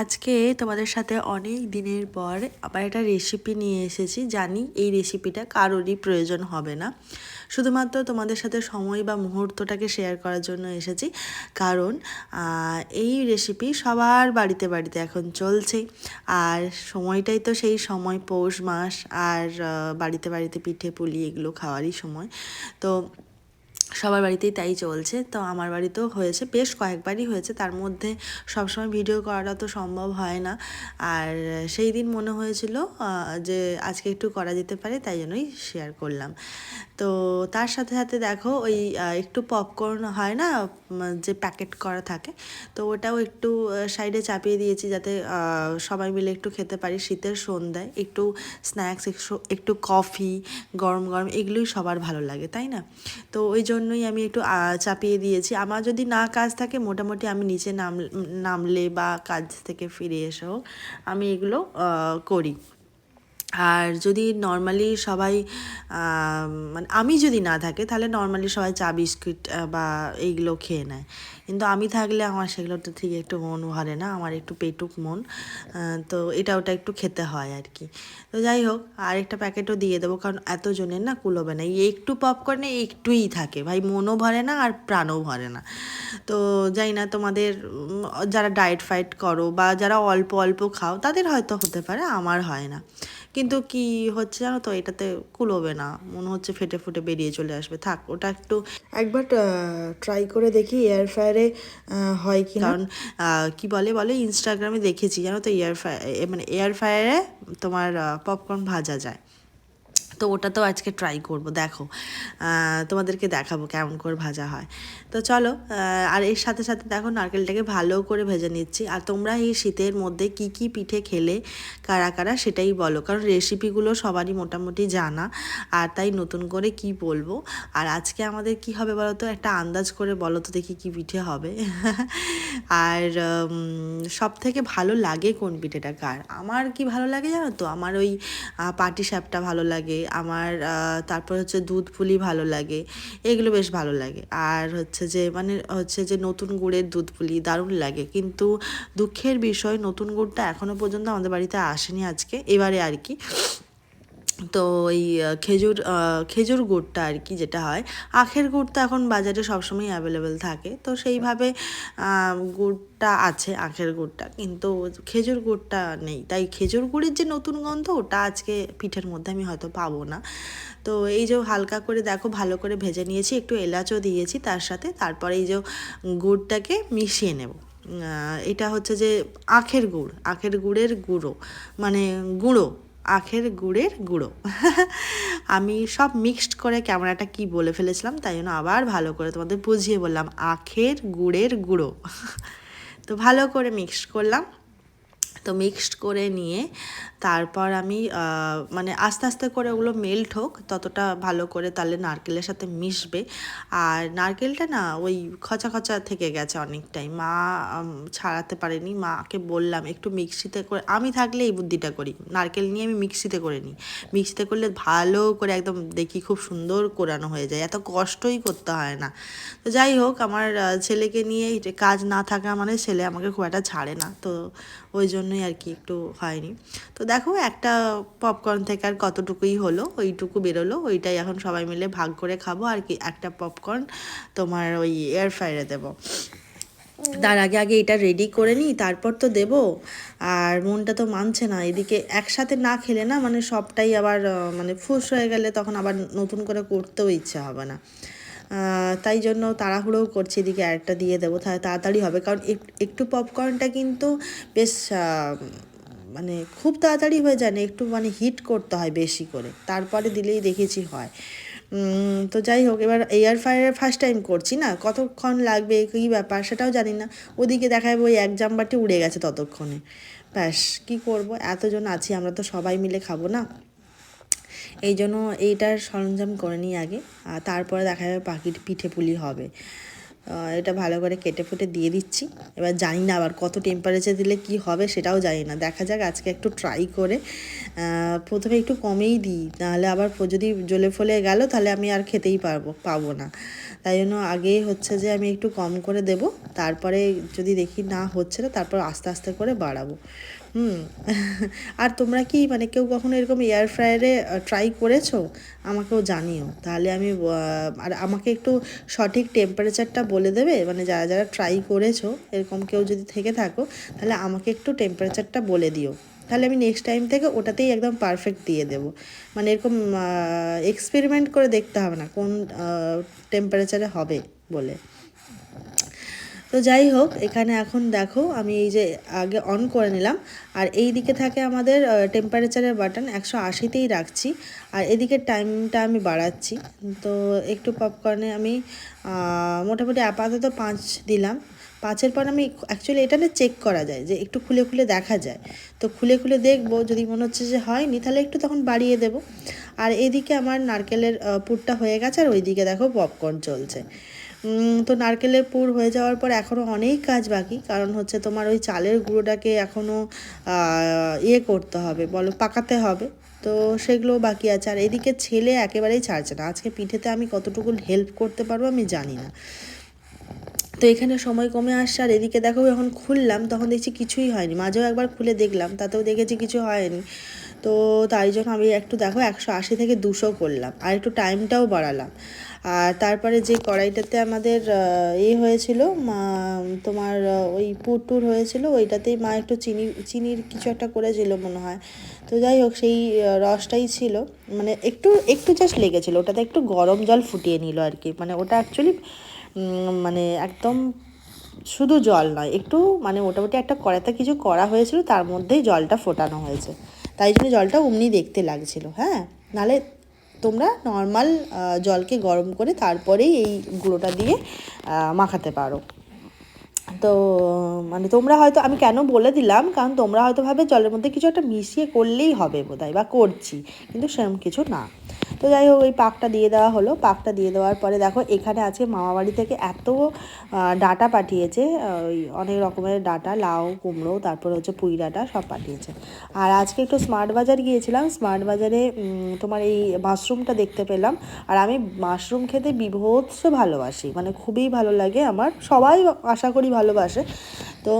আজকে তোমাদের সাথে অনেক দিনের পর আবার একটা রেসিপি নিয়ে এসেছি। জানি এই রেসিপিটা কারোরই প্রয়োজন হবে না। শুধুমাত্র তোমাদের সাথে সময় বা মুহূর্তটাকে শেয়ার করার জন্য এসেছি। কারণ এই রেসিপি সবার বাড়িতে বাড়িতে এখন চলছে। আর সময়টাই তো সেই সময়, পৌষ মাস আর বাড়িতে বাড়িতে পিঠে পুলি এগুলো খাওয়ারই সময়। তো সবার বাড়িতেই তাই চলছে। তো আমার বাড়িতেও হয়েছে, বেশ কয়েকবারই হয়েছে। তার মধ্যে সবসময় ভিডিও করাটা তো সম্ভব হয় না। আর সেই দিন মনে হয়েছিল যে আজকে একটু করা যেতে পারে, তাই জন্যই শেয়ার করলাম। তো তার সাথে সাথে দেখো, ওই একটু পপকর্ন হয় না যে প্যাকেট করা থাকে, তো ওটাও একটু সাইডে চাপিয়ে দিয়েছি যাতে সবাই মিলে একটু খেতে পারি। শীতের সন্ধ্যায় একটু স্ন্যাক্স একটু কফি গরম গরম, এগুলোই সবার ভালো লাগে, তাই না? তো ওই জন্যই আমি একটু চাপিয়ে দিয়েছি। আমার যদি না কাজ থাকে, মোটামুটি আমি নিচে নাম, নামলে বা কাজ থেকে ফিরে এসেও আমি এগুলো করি। আর যদি নর্মালি সবাই মানে আমি যদি না থাকে, তাহলে নর্মালি সবাই চা, বিস্কুট বা এইগুলো খেয়ে নেয়। কিন্তু আমি থাকলে আমার সেগুলো তো ঠিক একটু মন ভরে না, আমার একটু পেটুক মন তো এটা ওটা একটু খেতে হয় আর কি। তো যাই হোক আর একটা প্যাকেটও দিয়ে দেবো, কারণ এতজনের না কুলোবে না। এই একটু পপকর্নে একটুই থাকে, ভাই মনও ভরে না আর প্রাণও ভরে না। তো যাই না, তোমাদের যারা ডায়েট ফাইট করো বা যারা অল্প অল্প খাও, তাদের হয়তো হতে পারে, আমার হয় না। কিন্তু কি হচ্ছে জানো তো? এটাতে কুলোবে না। মনে হচ্ছে ফেটে ফুটে বেরিয়ে চলে আসবে। থাক ওটা একটু একবার ট্রাই করে দেখি এয়ার ফ্রায়ারে হয় কি কারণ কি বলে বলে? ইনস্টাগ্রামে দেখেছি জানো তো এয়ার ফ্রায়ার মানে এয়ার ফ্রায়ারে তোমার পপকর্ন ভাজা যায়। তো ওটা তো আজকে ট্রাই করব, দেখো। তোমাদেরকে দেখাবো কেমন করে ভাজা হয়। তো চলো আর এর সাথে সাথে দেখো নারকেলটাকে ভালো করে ভেজে নিচ্ছি। আর তোমরা এই শীতের মধ্যে কি কি পিঠে খেলে, কারা কারা সেটাই বলো। কারণ রেসিপিগুলো সবারই মোটামুটি জানা, আর তাই নতুন করে কি বলব। আর আজকে আমাদের কি হবে বলো তো? একটা আন্দাজ করে বলো তো দেখি কি পিঠে হবে। আর সব থেকে ভালো লাগে কোন পিঠেটা কার? আমার কি ভালো লাগে জানো তো? আমার ওই পাটি সাপটা ভালো লাগে আমার তারপর হচ্ছে দুধ পুলি ভালো লাগে, এগুলো বেশ ভালো লাগে। আর হচ্ছে যে মানে হচ্ছে যে নতুন গুড়ের দুধ পুলি দারুণ লাগে। কিন্তু দুঃখের বিষয়, নতুন গুড়টা এখনও পর্যন্ত আমাদের বাড়িতে আসেনি আজকে, এবারে আর কি। তো ওই খেজুর খেজুর গুড়টা আর কি যেটা হয়। আখের গুড় তো এখন বাজারে সবসময় অ্যাভেলেবেল থাকে। তো সেইভাবে গুড়টা আছে, আখের গুড়টা। কিন্তু খেজুর গুড়টা নেই। তাই খেজুর গুড়ের যে নতুন গন্ধ, ওটা আজকে পিঠের মধ্যে আমি হয়তো পাবো না। তো এই যে হালকা করে দেখো, ভালো করে ভেজে নিয়েছি, একটু এলাচও দিয়েছি তার সাথে। তারপরে এই যে গুড়টাকে মিশিয়ে নেব। এটা হচ্ছে যে আখের গুড়, আখের গুড়ের গুঁড়ো। মানে গুঁড়ো। আখের গুড়ের গুঁড়ো। আমি সব মিক্সড করে ক্যামেরাটা কী বলে ফেলেছিলাম, তাই জন্য আবার ভালো করে তোমাদের বুঝিয়ে বললাম, আখের গুড়ের গুঁড়ো। তো ভালো করে মিক্সড করলাম। তো মিক্সড করে নিয়ে তারপর আমি মানে আস্তে আস্তে করে ওগুলো মেল্ট হোক, ততটা ভালো করে তাহলে নারকেলের সাথে মিশবে। আর নারকেলটা না ওই খচা খচা থেকে গেছে অনেকটাই। মা ছাড়াতে পারেনি। মাকে বললাম, একটু মিক্সিতে করে আমি থাকলে এই বুদ্ধিটা করি। নারকেল নিয়ে আমি মিক্সিতে করে নিই। মিক্সিতে করলে ভালো করে একদম দেখি খুব সুন্দর কোরানো হয়ে যায়। এত কষ্টই করতে হয় না। তো যাই হোক, আমার ছেলেকে নিয়ে কাজ না থাকা মানে ছেলে আমাকে খুব একটা ছাড়ে না। তো ওই জন্যই আর কি একটু হয়নি। তো দেখো, একটা পপকর্ন থেকে আর কতটুকুই হলো, ওইটুকু বেরোলো, ওইটাই এখন সবাই মিলে ভাগ করে খাব। আর কি একটা পপকর্ন তোমার ওই এয়ার ফ্রায়ারে দেবো। তার আগে আগে এটা রেডি করে নিই, তারপর তো দেব। আর মনটা তো মানছে না, এদিকে একসাথে না খেলে না মানে সবটাই আবার মানে ফুস হয়ে গেলে তখন আবার নতুন করে করতেও ইচ্ছা হবে না। তাই জন্য তাড়াহুড়োও করছি, এদিকে আরেকটা দিয়ে দেবো তাহলে তাড়াতাড়ি হবে। কারণ একটু পপকর্নটা কিন্তু বেশ মানে খুব তাড়াতাড়ি হয়ে যায় না, একটু মানে হিট করতে হয় বেশি করে। তারপরে দিলেই দেখেছি হয়। তো যাই হোক, এবার এয়ার ফ্রায়ার ফার্স্ট টাইম করছি না? কতক্ষণ লাগবে, কী ব্যাপার সেটাও জানি না। ওদিকে দেখা ওই এক জাম্বারটি উড়ে গেছে ততক্ষণে। ব্যাস, কী করব? এতজন আছি, আমরা তো সবাই মিলে খাব না? এই জন্য এইটার সরঞ্জাম করে নিই আগে। আর তারপরে দেখা যাবে পাখির পিঠে পুলি হবে। এটা ভালো করে কেটে ফুটে দিয়ে দিচ্ছি। এবার জানি না আবার কত টেম্পারেচার দিলে কি হবে সেটাও জানি না। দেখা যাক আজকে একটু ট্রাই করে প্রথমে একটু কমেই দিই। নাহলে আবার যদি জ্বলে ফলে গেল তাহলে আমি আর খেতেই পারব, পাবো না। তাই জন্য আগে হচ্ছে যে আমি একটু কম করে দেব। তারপরে যদি দেখি না হচ্ছে না, তারপর আস্তে আস্তে করে বাড়াবো। হুম। আর তোমরা কি মানে কেউ কখনো এরকম এয়ার ফ্রায়ারে ট্রাই করেছ? আমাকেও জানিও। তাহলে আমি আর আমাকে একটু সঠিক টেম্পারেচারটা বলে দেবে? মানে যারা যারা ট্রাই করেছ, এরকম কেউ যদি থেকে থাকো, তাহলে আমাকে একটু টেম্পারেচারটা বলে দিও। তাহলে আমি নেক্সট টাইম থেকে ওটাতেই একদম পারফেক্ট দিয়ে দেবো। মানে এরকম এক্সপেরিমেন্ট করে দেখতে হবে না কোন টেম্পারেচারে হবে বলে। তো যাই হোক, এখানে এখন দেখো আমি এই যে আগে অন করে নিলাম। আর এই দিকে থাকে আমাদের টেম্পারেচারের বাটন একশো আশিতেই রাখছি। আর এদিকে টাইমটা আমি বাড়াচ্ছি। তো একটু পপকর্নে আমি মোটামুটি আপাতত পাঁচ দিলাম। পাঁচের পর আমি অ্যাকচুয়ালি এটা না চেক করা যায়, যে একটু খুলে খুলে দেখা যায়। তো খুলে খুলে দেখব, যদি মনে হচ্ছে যে হয়নি, তাহলে একটু তখন বাড়িয়ে দেবো। আর এদিকে আমার নারকেলের পুরটা হয়ে গেছে, আর ওইদিকে দেখো পপকর্ন চলছে। তো নারকেলের পুর হয়ে যাওয়ার পর এখনও অনেক কাজ বাকি। কারণ হচ্ছে তোমার ওই চালের গুঁড়োটাকে এখনও ইয়ে করতে হবে, বলো পাকাতে হবে। তো সেগুলো বাকি আছে। আর এদিকে ছেলে একেবারেই ছাড়ছে না। আজকে পিঠেতে আমি কতটুকু হেল্প করতে পারব আমি জানি না। তো এখানে সময় কমে আসছে। আর এদিকে দেখো যখন খুললাম, তখন দেখছি কিছুই হয়নি। মাঝেও একবার খুলে দেখলাম, তাতেও দেখেছি কিছু হয়নি। তো তাই জন্য আমি একটু দেখো একশো আশি থেকে দুশো করলাম। আর একটু টাইমটাও বাড়ালাম। আর তারপরে যে কড়াইটাতে আমাদের এ হয়েছিল, মা, তোমার ওই পুরটুর হয়েছিল, ওইটাতেই মা একটু চিনি, চিনির কিছু একটা করেছিল মনে হয়। তো যাই হোক, সেই রসটাই ছিল। মানে একটু একটু জাস্ট লেগেছিলো। ওটাতে একটু গরম জল ফুটিয়ে নিল আর কি। মানে ওটা অ্যাকচুয়ালি মানে একদম শুধু জল নয়, একটু মানে মোটামুটি একটা কড়াতে কিছু করা হয়েছিল, তার মধ্যেই জলটা ফোটানো হয়েছে। তাই জন্য জলটা অমনি দেখতে লাগছিল হ্যাঁ? নালে তোমরা নর্মাল জলকে গরম করে তারপরেই এই গুঁড়োটা দিয়ে মাখাতে পারো। তো মানে তোমরা হয়তো, আমি কেন বলে দিলাম, কারণ তোমরা হয়তো ভাবে জলের মধ্যে কিছু একটা মিশিয়ে করলেই হবে বোধহয়, বা করছি, কিন্তু সেরকম কিছু না। তো যাই হোক, ওই পাকটা দিয়ে দেওয়া হলো। পাকটা দিয়ে দেওয়ার পরে দেখো, এখানে আজকে মামাবাড়ি থেকে এত ডাটা পাঠিয়েছে ওই অনেক রকমের ডাটা, লাউ, কুমড়ো, তারপর হচ্ছে পুঁই ডাঁটা সব পাঠিয়েছে। আর আজকে একটু স্মার্ট বাজার গিয়েছিলাম স্মার্ট বাজারে তোমার এই মাশরুমটা দেখতে পেলাম। আর আমি মাশরুম খেতে বিভৎস ভালোবাসি মানে খুবই ভালো লাগে আমার, সবাই আশা করি ভালোবাসে। তো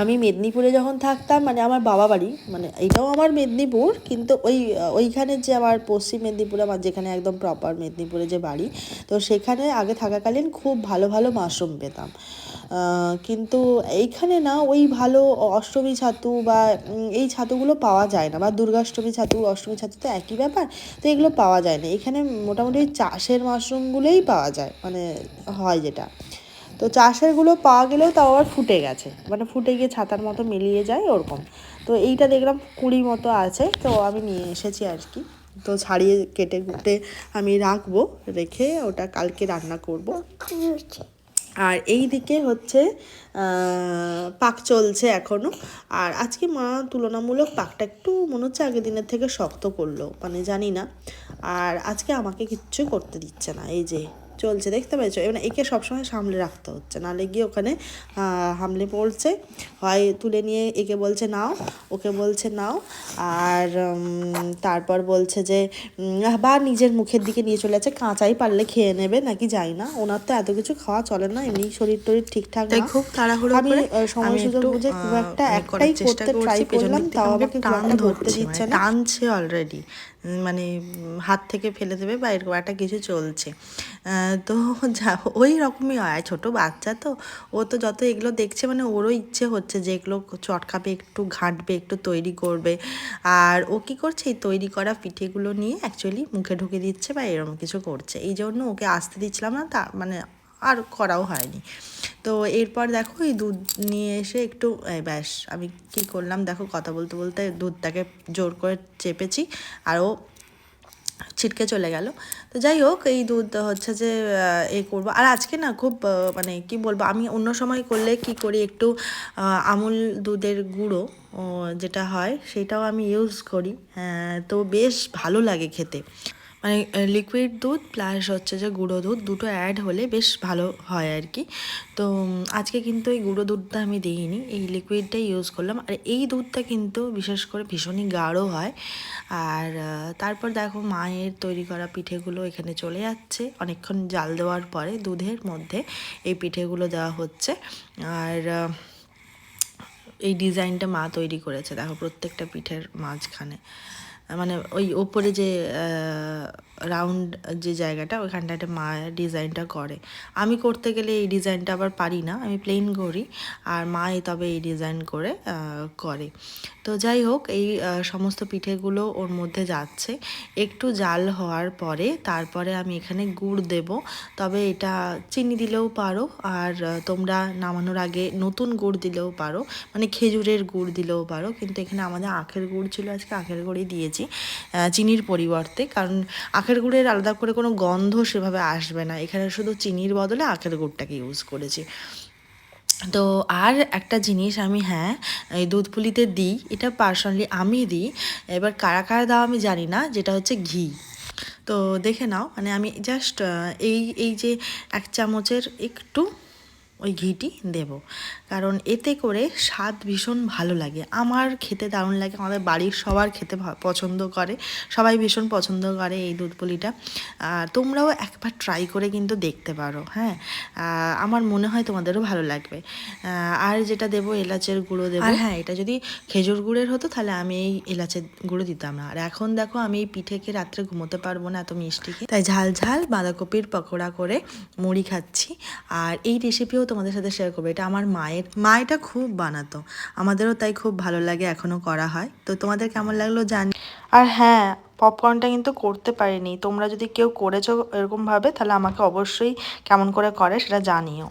আমি মেদিনীপুরে যখন থাকতাম মানে আমার বাবা বাড়ি মানে এইটাও আমার মেদিনীপুর, কিন্তু ওই, ওইখানে যে আমার পশ্চিম মেদিনীপুরে, আমার যেখানে একদম প্রপার মেদিনীপুরে যে বাড়ি, তো সেখানে আগে থাকাকালীন খুব ভালো ভালো মাশরুম পেতাম। কিন্তু এইখানে না, ওই ভালো অষ্টমী ছাতু বা এই ছাতুগুলো পাওয়া যায় না, বা দুর্গাষ্টমী ছাতু, অষ্টমী ছাতু তো একই ব্যাপার, তো এগুলো পাওয়া যায় না। এখানে মোটামুটি চাষের মাশরুমগুলোই পাওয়া যায় মানে হয় যেটা। তো চাষেরগুলো পাওয়া গেলেও তাও আবার ফুটে গেছে। মানে ফুটে গিয়ে ছাতার মতো মিলিয়ে যায় ওরকম। তো এইটা দেখলাম কুড়ি মতো আছে, তো আমি নিয়ে এসেছি আর কি। তো ছাড়িয়ে কেটে কুটে আমি রাখব, রেখে ওটা কালকে রান্না করব। আর এই দিকে হচ্ছে পাক চলছে এখনও আর আজকে মা তুলনামূলক পাকটা একটু মনে হচ্ছে আগের দিনের থেকে শক্ত করল মানে জানি না। আর আজকে আমাকে কিচ্ছু করতে দিচ্ছে না, এই যে চলছে দেখতে পেয়েছ? এবার একে সবসময় সামলে রাখতে হচ্ছে নাহলে গিয়ে ওখানে হামলে পড়ছে। হয় তুলে নিয়ে একে বলছে নাও। ওকে বলছে নাও। আর তারপর বলছে যে বা নিজের মুখের দিকে নিয়ে চলে যাচ্ছে। কাঁচাই পারলে খেয়ে নেবে নাকি যাই না? ওনার তো এত কিছু খাওয়া চলে না এমনি শরীর টরীর ঠিকঠাক না। খুব তাড়াহুড়ো আমি সময় সুযোগ বুঝে খুব একটা মানে একটাই করতে ট্রাই করলাম তাও আমাকে আমাকে টান ধরতে দিচ্ছে মানে না। টানছে অলরেডি মানে হাত থেকে ফেলে দেবে বা এরকম একটা কিছু চলছে। তো যা, ওই রকমই হয়। ছোট বাচ্চা তো, ও তো যত এগুলো দেখছে মানে ওরও ইচ্ছে হচ্ছে যে এগুলো চটকাবে, একটু ঘাঁটবে, একটু তৈরি করবে। আর ও কি করছে, এই তৈরি করা পিঠেগুলো নিয়ে অ্যাকচুয়ালি মুখে ঢুকে দিচ্ছে বা এরকম কিছু করছে। এই জন্য ওকে আসতে দিচ্ছিলাম না, তা মানে আর করাও হয়নি। তো এরপর দেখো এই দুধ নিয়ে এসে একটু ব্যাস আমি কি করলাম দেখো কথা বলতে বলতে দুধটাকে জোর করে চেপেছি আর ও ছিটকে চলে গেল। তো যাই হোক এই দুধ হচ্ছে যে এ করব। আর আজকে না খুব মানে কি বলব আমি অন্য সময় করলে কি করি একটু আমুল দুধের গুঁড়ো যেটা হয় সেটাও আমি ইউজ করি। হ্যাঁ, তো বেশ ভালো লাগে খেতে। মানে লিকুইড দুধ প্লাস হচ্ছে যে গুঁড়ো দুধ, দুটো অ্যাড হলে বেশ ভালো হয় আর কি। তো আজকে কিন্তু এই গুঁড়ো দুধটা আমি দিইনি, এই লিকুইডটাই ইউজ করলাম। আর এই দুধটা কিন্তু বিশেষ করে ভীষণই গাঢ় হয়। আর তারপর দেখো মায়ের তৈরি করা পিঠেগুলো এখানে চলে যাচ্ছে। অনেকক্ষণ জাল দেওয়ার পরে দুধের মধ্যে এই পিঠেগুলো দেওয়া হচ্ছে। আর এই ডিজাইনটা মা তৈরি করেছে, দেখো প্রত্যেকটা পিঠের মাঝখানে। মানে ওই ওপরে যে রাউন্ড যে জায়গাটা ওইখানটাতে মা ডিজাইনটা করে। আমি করতে গেলে এই ডিজাইনটা আবার পারি না, আমি প্লেন করি। আর মা তবে এই ডিজাইন করে করে। তো যাই হোক, এই সমস্ত পিঠেগুলো ওর মধ্যে যাচ্ছে। একটু জাল হওয়ার পরে তারপরে আমি এখানে গুড় দেব। তবে এটা চিনি দিলেও পারো, আর তোমরা নামানোর আগে নতুন গুড় দিলেও পারো। মানে খেজুরের গুড় দিলেও পারো, কিন্তু এখানে আমাদের আখের গুড় ছিল, আজকে আখের গুড়ই দিয়েছি চিনির পরিবর্তে। কারণ আখের গুড়ের আলাদা করে কোনো গন্ধ সেভাবে আসবে না। এখানে শুধু চিনির বদলে আখের গুড়টাকে ইউজ করেছি। তো আর একটা জিনিস আমি হ্যাঁ এই দুধ পুলিতে দিই, এটা পার্সোনালি আমি দিই। এবার কারা কারা দাও আমি জানি না, যেটা হচ্ছে ঘি। তো দেখে নাও মানে আমি জাস্ট এই এই যে এক চামচের একটু ওই ঘিটি দেব। কারণ এতে করে স্বাদ ভীষণ ভালো লাগে। আমার খেতে দারুণ লাগে, আমাদের বাড়ির সবার খেতে পছন্দ করে, সবাই ভীষণ পছন্দ করে এই দুধ পুলিটা তোমরাও একবার ট্রাই করে কিন্তু দেখতে পারো হ্যাঁ? আমার মনে হয় তোমাদেরও ভালো লাগবে। আর যেটা দেবো, এলাচের গুঁড়ো দেবো। হ্যাঁ এটা যদি খেজুর গুড়ের হতো, তাহলে আমি এই এলাচের গুঁড়ো দিতাম না। আর এখন দেখো, আমি এই পিঠেকে রাত্রে ঘুমোতে পারব না, এত মিষ্টি তাই ঝাল ঝাল বাঁধাকপির পকোড়া করে মুড়ি খাচ্ছি। আর এই রেসিপিও তোমাদের সাথে শেয়ার করব। এটা আমার মায়ের মা এটা খুব বানাতো। আমাদেরও তাই খুব ভালো লাগে এখনও করা হয়। তো তোমাদের কেমন লাগল জানি আর হ্যাঁ পপকর্নটা কিন্তু করতে পারিনি। তোমরা যদি কেউ করেছ এরকমভাবে তাহলে আমাকে অবশ্যই কেমন করে করে সেটা জানিও।